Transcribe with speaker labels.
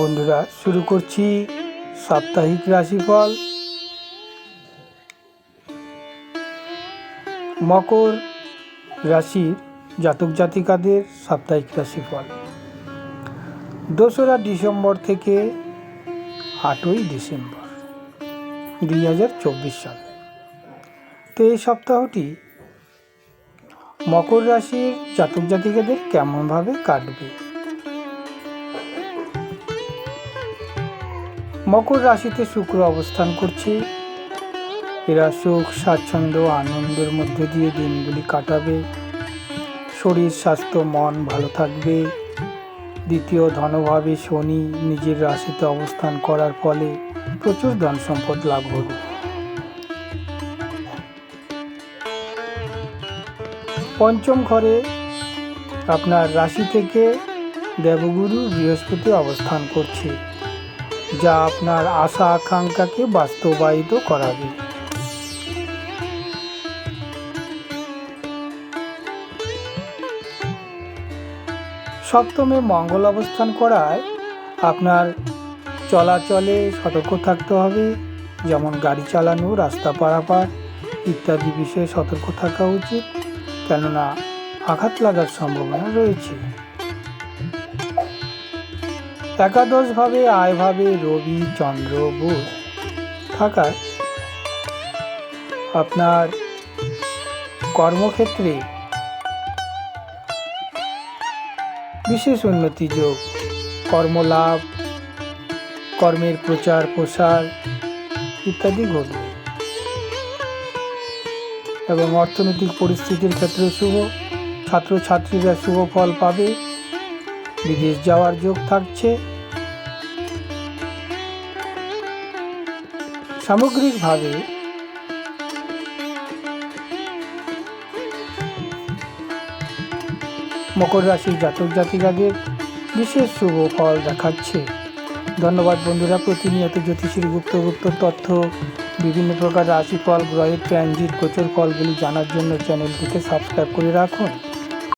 Speaker 1: বন্ধুরা, শুরু করছি সাপ্তাহিক রাশিফল। মকর রাশির জাতক জাতিকাদের সাপ্তাহিক রাশিফল। দোসরা ডিসেম্বর থেকে আটই ডিসেম্বর দুই হাজার চব্বিশ সাল। তো এই সপ্তাহটি মকর রাশির জাতক জাতিকাদের কেমনভাবে কাটবে? মকর রাশিতে শুক্র অবস্থান করছে। এরা সুখ, স্বাচ্ছন্দ্য, আনন্দের মধ্যে দিয়ে দিনগুলি কাটাবে। শরীর, স্বাস্থ্য, মন ভালো থাকবে। দ্বিতীয় ধনভাবে শনি নিজের রাশিতে অবস্থান করার ফলে প্রচুর ধন সম্পদ লাভ হবে। পঞ্চম ঘরে আপনার রাশি থেকে দেবগুরু বৃহস্পতি অবস্থান করছে। যা আপনার আশা আকাঙ্ক্ষাকে বাস্তবায়িত করাবে। সপ্তমে মঙ্গল অবস্থান করায় আপনার চলাচলে সতর্ক থাকতে হবে, যেমন গাড়ি চালানো, রাস্তা পারাপার ইত্যাদি বিষয়ে সতর্ক থাকা উচিত, কেননা আঘাত লাগার সম্ভাবনা রয়েছে। একাদশভাবে আয়ভাবে রবি চন্দ্র বুধ থাকায় আপনার কর্মক্ষেত্রে বিশেষ উন্নতি যোগ, কর্মলাভ, কর্মের প্রচার প্রসার ইত্যাদি ঘটবে। এবং অর্থনৈতিক পরিস্থিতির ক্ষেত্রে শুভ, ছাত্রছাত্রীরা শুভ ফল পাবে। বিদেশ যাওয়ার যোগ থাকছে। সামগ্রিকভাবে, মকর রাশির জাতক জাতিকাদের বিশেষ শুভ ফল দেখাচ্ছে। ধন্যবাদ বন্ধুরা, প্রতিনিয়ত জ্যোতিষীর গুপ্ত গুপ্ত তথ্য, বিভিন্ন প্রকার রাশিফল, গ্রহের ট্রানজিট, গোচর ফলগুলি জানার জন্য চ্যানেলটিকে সাবস্ক্রাইব করে রাখুন।